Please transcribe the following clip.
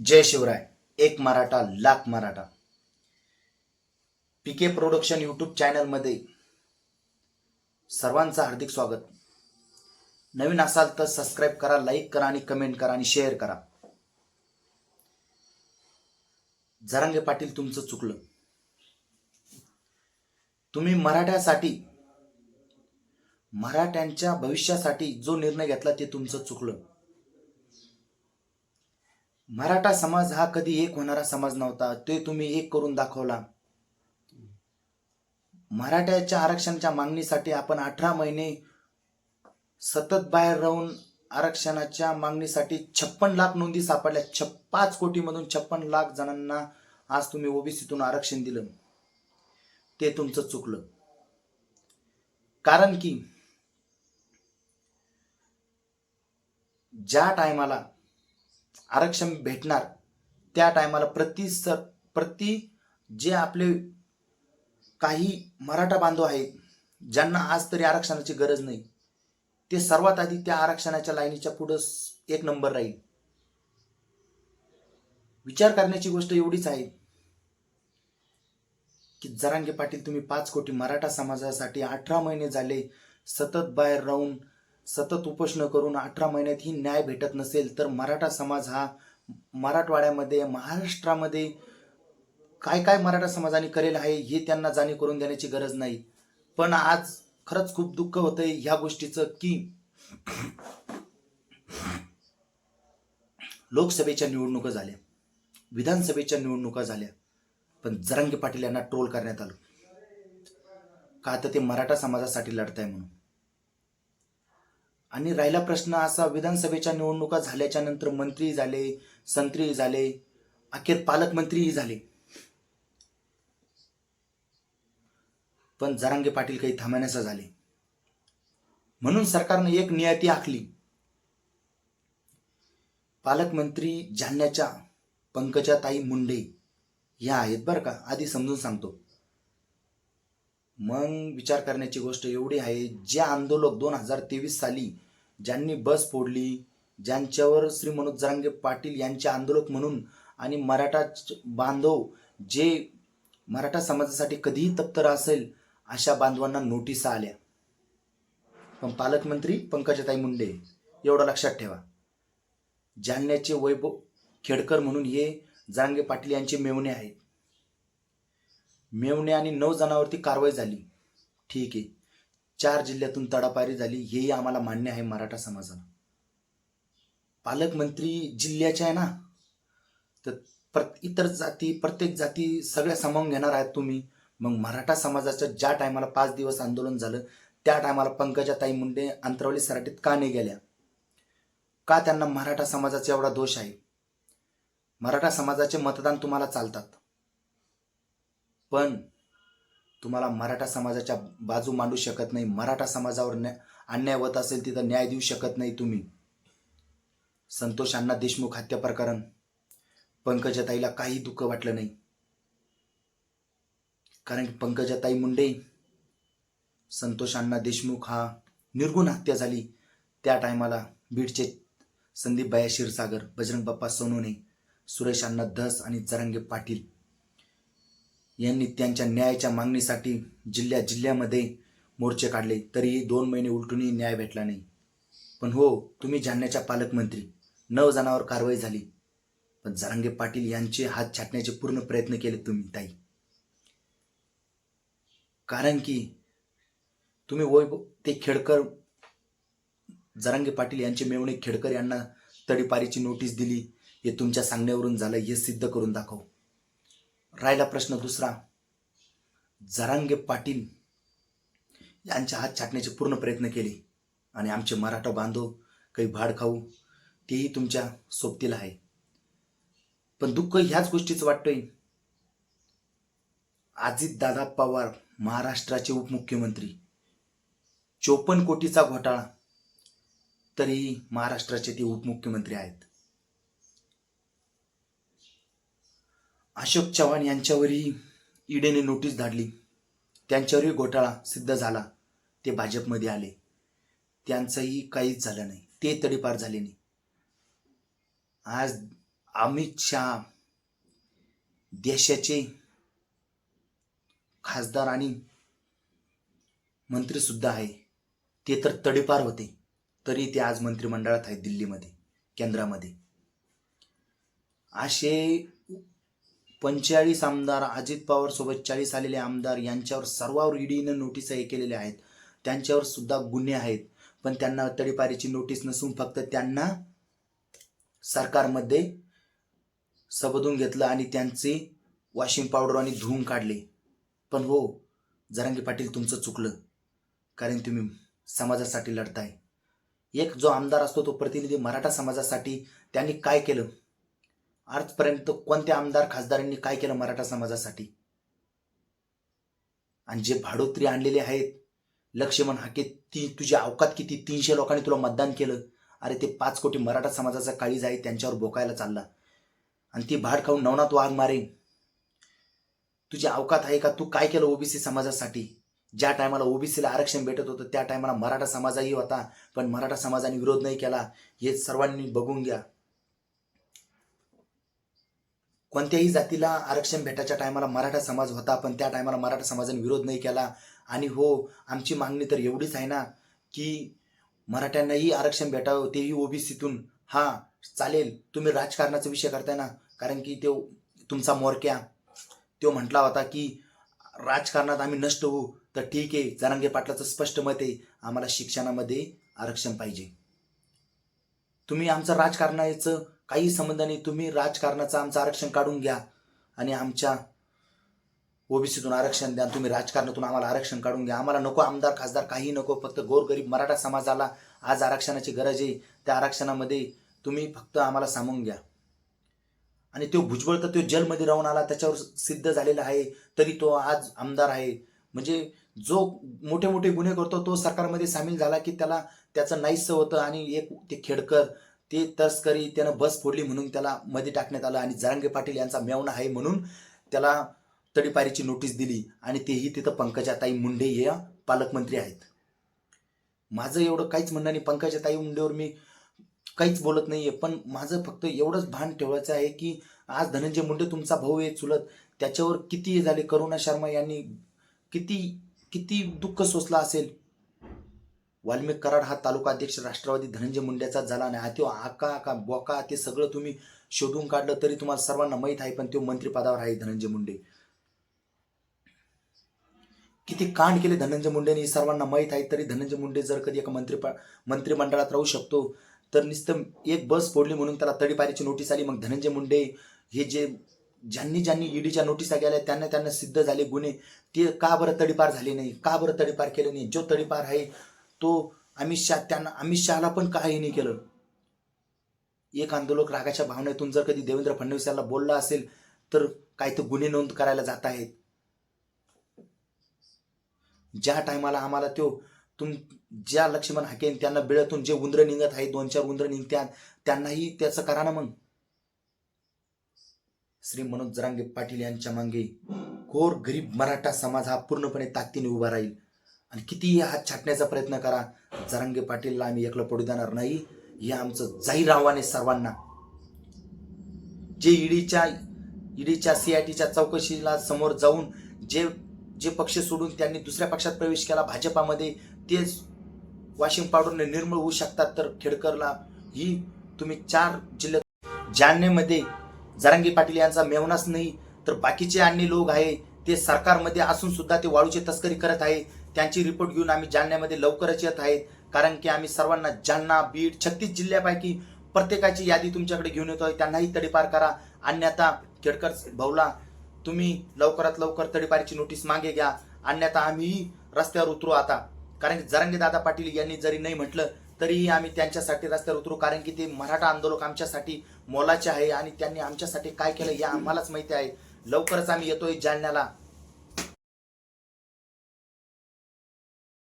जय शिवराय एक Maratha lakh Maratha. PK production YouTube चॅनलमध्ये सर्वांचं हार्दिक स्वागत. नवीन असाल तर सबस्क्राईब करा लाईक करा आणि कमेंट करा आणि शेअर करा. जरांगे पाटील तुमचं चुकलं. तुम्ही मराठ्यासाठी मराठ्यांच्या भविष्यासाठी जो निर्णय घेतला ते तुमचं चुकलं. मराठा समाज हा कधी एक होणारा समाज नव्हता. ते तुम्ही एक करून दाखवला. मराठ्याच्या आरक्षणाच्या मागणीसाठी आपण अठरा महिने सतत बाहेर राहून आरक्षणाच्या मागणीसाठी छप्पन लाख नोंदी सापडल्या. छप पाच कोटीमधून छप्पन लाख जणांना आज तुम्ही ओबीसीतून आरक्षण दिलं. ते तुमचं चुकलं. कारण की ज्या टायमाला आरक्षण भेटणार त्या टायमाला प्रति सर प्रति जे आपले काही मराठा बांधव आहेत ज्यांना आज तरी आरक्षणाची गरज नाही ते सर्वात आधी त्या आरक्षणाच्या लाईनीच्या पुढं एक नंबर राहील. विचार करण्याची गोष्ट एवढीच आहे की जरांगे पाटील तुम्ही पाच कोटी मराठा समाजासाठी अठरा महिने झाले सतत बाहेर राहून सतत उपोषण करून अठरा महिन्यात ही न्याय भेटत नसेल तर मराठा समाज हा मराठवाड्यामध्ये महाराष्ट्रामध्ये काय काय मराठा समाजाने करेल आहे हे त्यांना जाणीव करून देण्याची गरज नाही. पण आज खरंच खूप दुःख होतंय ह्या गोष्टीचं की लोकसभेच्या निवडणुका झाल्या विधानसभेच्या निवडणुका झाल्या पण जरांगे पाटील यांना ट्रोल करण्यात आलं. का तर ते मराठा समाजासाठी लढताय म्हणून. आणि राहिला प्रश्न असा विधानसभेच्या निवडणुका झाल्याच्यानंतर मंत्री झाले संत्री झाले अखेर पालकमंत्रीही झाले. पण जरांगे पाटील काही थांबण्याचं झाले. म्हणून सरकारने एक नियती आखली. पालकमंत्री जालन्याच्या पंकजाताई मुंडे ह्या आहेत बरं का आधी समजून सांगतो. मग विचार करण्याची गोष्ट एवढी आहे जे आंदोलक दोन हजार तेवीस साली ज्यांनी बस फोडली ज्यांच्यावर श्री मनोज जरांगे पाटील यांचे आंदोलक म्हणून आणि मराठा च- बांधव जे मराठा समाजासाठी कधीही तप्तर असेल अशा बांधवांना नोटिसा आल्या. पण पालकमंत्री पंकजाताई मुंडे एवढं लक्षात ठेवा. जालन्याचे वैभव खेडकर म्हणून हे जरांगे पाटील यांचे मेवणे आहेत. मेवणे आणि नऊ जणांवरती कारवाई झाली. ठीक आहे. चार जिल्ह्यातून तडापारी झाली हेही आम्हाला मान्य आहे मराठा समाजाला. पालकमंत्री जिल्ह्याचे आहे ना तर प्र इतर जाती प्रत्येक जाती सगळ्या सामावून घेणार आहात तुम्ही. मग मराठा समाजाचं ज्या टायमाला पाच दिवस आंदोलन झालं त्या टायमाला पंकजा ताई मुंडे अंतरावली सराटीत का नाही गेल्या? का त्यांना मराठा समाजाचा एवढा दोष आहे? मराठा समाजाचे मतदान तुम्हाला चालतात. पण तुम्हाला मराठा समाजाच्या बाजू मांडू शकत नाही. मराठा समाजावर न्या अन्याय होत असेल तिथं न्याय देऊ शकत नाही तुम्ही. संतोष अण्णा देशमुख हत्या प्रकरण. पंकजाताईला काही दुःख वाटलं नाही. कारण की पंकजाताई मुंडे संतोष अण्णा देशमुख हा निर्गुण हत्या झाली. त्या टायमाला बीडचे संदीप बाया क्षीरसागर बजरंग बाप्पा सोनूने सुरेश अण्णा धस आणि जरंगे पाटील यांनी त्यांच्या न्यायाच्या मागणीसाठी जिल्ह्या जिल्ह्यामध्ये मोर्चे काढले. तरीही दोन महिने उलटूनही न्याय भेटला नाही. पण हो तुम्ही जालन्याच्या पालकमंत्री. नऊ जणांवर कारवाई झाली. पण जरांगे पाटील यांचे हात छाटण्याचे पूर्ण प्रयत्न केले तुम्ही ताई. कारण की तुम्ही वैभव ते खेडकर जरांगे पाटील यांचे मेवणे खेडकर यांना तडीपारीची नोटीस दिली हे तुमच्या सांगण्यावरून झालं हे सिद्ध करून दाखव. राहिला प्रश्न दुसरा. जरांगे पाटील यांच्या हात छाटण्याचे पूर्ण प्रयत्न केले. आणि आमचे मराठा बांधव काही भाड खाऊ तेही तुमच्या सोबतीला आहे. पण दुःख ह्याच गोष्टीचं वाटतंय. अजित दादा पवार महाराष्ट्राचे उपमुख्यमंत्री. चोपन्न कोटीचा घोटाळा. तरीही महाराष्ट्राचे ते उपमुख्यमंत्री आहेत. अशोक चव्हाण यांच्यावरही ईडीने नोटीस धाडली. त्यांच्यावरही घोटाळा सिद्ध झाला. ते भाजपमध्ये आले. त्यांचंही काहीच झालं नाही. ते तडीपार झाले नाही. आज अमित शहा देशाचे खासदार आणि मंत्रीसुद्धा आहे. ते तर तडीपार होते. तरी ते आज मंत्रिमंडळात आहेत दिल्लीमध्ये केंद्रामध्ये. असे पंचेचाळीस आमदार अजित पवार सोबत चाळीस आलेले आमदार यांच्यावर सर्वावर ईडीनं नोटीस हे केलेल्या आहेत. त्यांच्यावर सुद्धा गुन्हे आहेत. पण त्यांना तडीपारीची नोटीस नसून फक्त त्यांना सरकारमध्ये सबदून घेतलं आणि त्यांचे वॉशिंग पावडर आणि धुवून काढले. पण हो जरांगी पाटील तुमचं चुकलं. कारण तुम्ही समाजासाठी लढताय. एक जो आमदार असतो तो प्रतिनिधी मराठा समाजासाठी त्यांनी काय केलं? आजपर्यंत कोणत्या आमदार खासदारांनी काय केलं मराठा समाजासाठी? आणि जे भाडोत्री आणलेले आहेत लक्ष्मण हाके ती तुझी अवकात किती? तीनशे लोकांनी तुला मतदान केलं. अरे ते पाच कोटी मराठा समाजाचा काळीज आहे त्यांच्यावर बोकायला चालला. आणि ती भाड खाऊन नवनाथ वाघ मारेन. तुझी अवकात आहे का? तू काय केलं ओबीसी समाजासाठी? ज्या टायमाला ओबीसीला आरक्षण भेटत होतं त्या टायमाला मराठा समाजाही होता पण मराठा समाजाने विरोध नाही केला. हे सर्वांनी बघून घ्या. कोणत्याही जातीला आरक्षण भेटायच्या टायमाला मराठा समाज होता पण त्या टायमाला मराठा समाजाने विरोध नाही केला. आणि हो आमची मागणी तर एवढीच आहे ना की मराठ्यांनाही आरक्षण भेटावं तेही ओबीसीतून. हा चालेल तुम्ही राजकारणाचा विषय करताय ना कारण की तो तुमचा मोरक्या. तो म्हटला होता की राजकारणात आम्ही नष्ट होऊ तर ठीक आहे जरांगे पाटलाचं स्पष्ट मत आहे आम्हाला शिक्षणामध्ये आरक्षण पाहिजे. तुम्ही आमचं राजकारणाचं काही संबंध नाही. तुम्ही राजकारणाचं आमचं आरक्षण काढून घ्या आणि आमच्या ओबीसीतून आरक्षण द्या. तुम्ही राजकारणातून आम्हाला आरक्षण काढून घ्या. आम्हाला नको आमदार खासदार काही नको. फक्त गोरगरीब मराठा समाजाला आज आरक्षणाची गरज आहे. त्या आरक्षणामध्ये तुम्ही फक्त आम्हाला सामावून घ्या. आणि तो भुजबळ तर तो जेलमध्ये राहून आला. त्याच्यावर सिद्ध झालेला आहे. तरी तो आज आमदार आहे. म्हणजे जो मोठे मोठे गुन्हे करतो तो सरकारमध्ये सामील झाला की त्याला त्याचं नाहीसं होतं आणि एक ते खेडकर ते तस्करी त्यानं बस फोडली म्हणून त्याला मध्ये टाकण्यात आलं आणि जरांगे पाटील यांचा मेवणा आहे म्हणून त्याला तडीपारीची नोटीस दिली आणि तेही तिथं पंकजाताई मुंडे या पालकमंत्री आहेत. माझं एवढं काहीच म्हणणं नाही. पंकजाताई मुंडेवर मी काहीच बोलत नाहीये. पण माझं फक्त एवढंच भान ठेवायचं आहे की आज धनंजय मुंडे तुमचा भाऊ आहे चुलत. त्याच्यावर किती झाले? करुणा शर्मा यांनी किती किती दुःख सोसला असेल? वाल्मिक कराड हा तालुका अध्यक्ष राष्ट्रवादी धनंजय मुंडेचा झाला नाही हा तो आका आका बोका ते सगळं तुम्ही शोधून काढलं तरी तुम्हाला सर्वांना माहीत आहे पण तो मंत्रिपदावर आहे धनंजय मुंडे. किती कांड केले धनंजय मुंडेने हे सर्वांना माहीत आहे तरी धनंजय मुंडे जर कधी एका मंत्री मंत्रिमंडळात राहू शकतो तर नुसतं एक बस फोडली म्हणून त्याला तडीपारीची नोटीस आली मग धनंजय मुंडे हे जे ज्यांनी ज्यांनी ईडीच्या नोटिसा गेल्या त्यांना त्यांना सिद्ध झाले गुन्हे ते का बरं तडीपार झाले नाही का बरं तडीपार केले नाही जो तडीपार आहे तो अमित शहा त्यांना अमित शहाला पण काही नाही केलं. एक आंदोलक रागाच्या भावनेतून जर कधी देवेंद्र फडणवीस यांना बोलला असेल तर काही तर गुन्हे नोंद करायला जात आहेत. ज्या टायमाला आम्हाला तो तुम ज्या लक्ष्मण हाकेन त्यांना बिळातून जे उंदरं निघत आहेत दोन चार उंदरं निघत्यात त्यांनाही त्याचं करा ना मग. श्री मनोज जरांगे पाटील यांच्या मागे घोर गरीब मराठा समाज हा पूर्णपणे ताकदीने उभा राहील. आणि कितीही हात छाटण्याचा प्रयत्न करा जरांगे पाटीलला आम्ही एकलं पडू देणार नाही. हे आमचं जाहीर आव्हान आहे सर्वांना. जे ईडीच्या ईडीच्या सीआयटीच्या चौकशीला समोर जाऊन जे जे पक्ष सोडून त्यांनी दुसऱ्या पक्षात प्रवेश केला भाजपामध्ये ते वाशिम पाडून निर्मळ होऊ शकतात तर खेडकरला ही तुम्ही चार जिल्ह्यात जालनेमध्ये जरांगी पाटील यांचा मेवनाच नाही तर बाकीचे अन्य लोक आहे ते सरकारमध्ये असून सुद्धा ते वाळूची तस्करी करत आहे. त्यांची रिपोर्ट घेऊन आम्ही जालन्यामध्ये लवकरच येत आहेत. कारण की आम्ही सर्वांना जालना बीड छत्तीस जिल्ह्यापैकी प्रत्येकाची यादी तुमच्याकडे घेऊन येतो आहे त्यांनाही तडीपार करा. अन्यथा खेडकर भाऊला तुम्ही लवकरात लवकर तडीपारीची नोटीस मागे घ्या. अन्यथा आम्हीही रस्त्यावर उतरू आता. कारण की जरंगे दादा पाटील यांनी जरी नाही म्हटलं तरीही आम्ही त्यांच्यासाठी रस्त्यावर उतरू. कारण की ते मराठा आंदोलक आमच्यासाठी मोलाचे आहे आणि त्यांनी आमच्यासाठी काय केलं हे आम्हालाच माहिती आहे. लवकरच आम्ही येतोय जालन्याला.